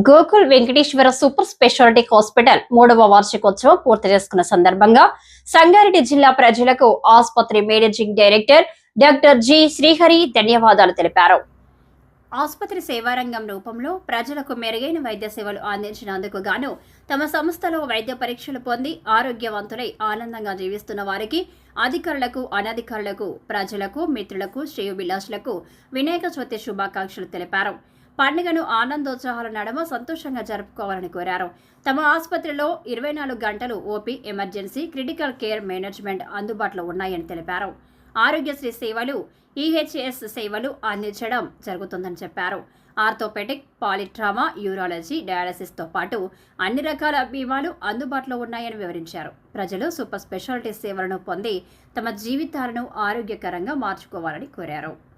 Gokul Venkateswara super speciality hospital మూడవ వార్షికోత్సవం పూర్తి చేసుకున్న సందర్భంగా సంగారెడ్డి జిల్లా ప్రజలకు ఆసుపత్రి managing director doctor G Srihari ధన్యవాదాలు తెలిపారు. ఆసుపత్రి సేవారంగం రూపంలో ప్రజలకు మెరుగైన వైద్య సేవలు అందించినందుకు గాను తమ సంస్థలో వైద్య పరీక్షలు పొంది ఆరోగ్యవంతులై ఆనందంగా జీవిస్తున్న వారికి అధికారులకు అనధికారులకు ప్రజలకు మిత్రులకు శ్రేయోభిలాషులకు వినాయక చవితి శుభాకాంక్షలు తెలిపారు. పండుగను ఆనందోత్సాహాల నడమ సంతోషంగా జరుపుకోవాలని కోరారు. తమ ఆసుపత్రిలో ఇరవై నాలుగు గంటలు OP emergency critical care management అందుబాటులో ఉన్నాయని తెలిపారు. ఆరోగ్యశ్రీ సేవలు ఈహెచ్ఎస్ సేవలు అందించడం జరుగుతుందని చెప్పారు. ఆర్థోపెటిక్ పాలిట్రామా యూరాలజీ డయాలసిస్తో పాటు అన్ని రకాల బీమాలు అందుబాటులో ఉన్నాయని వివరించారు. ప్రజలు సూపర్ స్పెషాలిటీ సేవలను పొంది తమ జీవితాలను ఆరోగ్యకరంగా మార్చుకోవాలని కోరారు.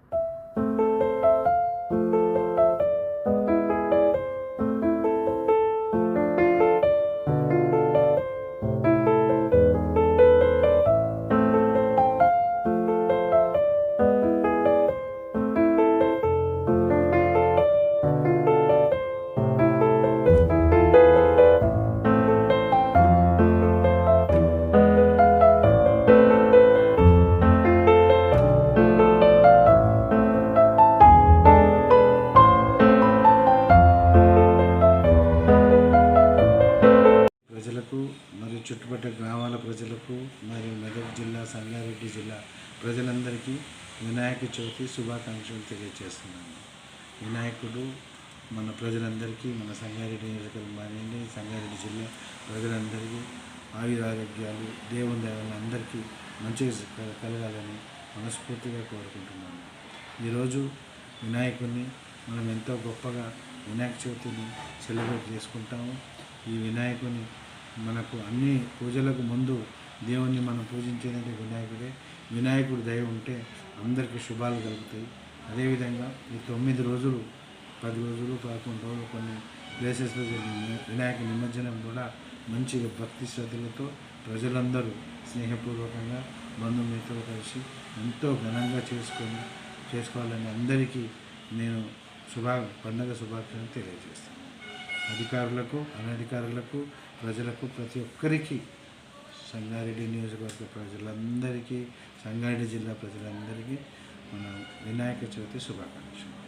ప్రజలకు మరియు చుట్టుపక్కల గ్రామాల ప్రజలకు మరియు మెదక్ జిల్లా సంగారెడ్డి జిల్లా ప్రజలందరికీ వినాయక చవితి శుభాకాంక్షలు తెలియజేస్తున్నాను వినాయకుడు మన ప్రజలందరికీ మన సంగారెడ్డి నియోజకవర్గం సంగారెడ్డి జిల్లా ప్రజలందరికీ ఆయురారోగ్యాలు దేవుని దేవాలని అందరికీ మంచిగా కలగాలని మనస్ఫూర్తిగా కోరుకుంటున్నాను. ఈరోజు వినాయకుడిని మనం ఎంతో గొప్పగా వినాయక చవితిని సెలబ్రేట్ చేసుకుంటాము. ఈ వినాయకుని మనకు అన్ని పూజలకు ముందు దేవుణ్ణి మనం పూజించేదంటే వినాయకుడే. వినాయకుడు దయ ఉంటే అందరికీ శుభాలు కలుగుతాయి. అదేవిధంగా ఈ తొమ్మిది రోజులు పది రోజులు పదకొండు రోజులు కొన్ని ప్లేసెస్లో జరిగిన వినాయక నిమజ్జనం కూడా మంచిగా భక్తి శ్రద్ధలతో ప్రజలందరూ స్నేహపూర్వకంగా బంధుమిత్రులు కలిసి ఎంతో ఘనంగా చేసుకొని చేసుకోవాలని అందరికీ నేను శుభా పండగ శుభాకాంక్షలు తెలియజేస్తాను. అధికారులకు అనధికారులకు ప్రజలకు ప్రతి ఒక్కరికి సంగారెడ్డి నియోజకవర్గ ప్రజలందరికీ సంగారెడ్డి జిల్లా ప్రజలందరికీ మన వినాయక చవితి శుభాకాంక్షలు.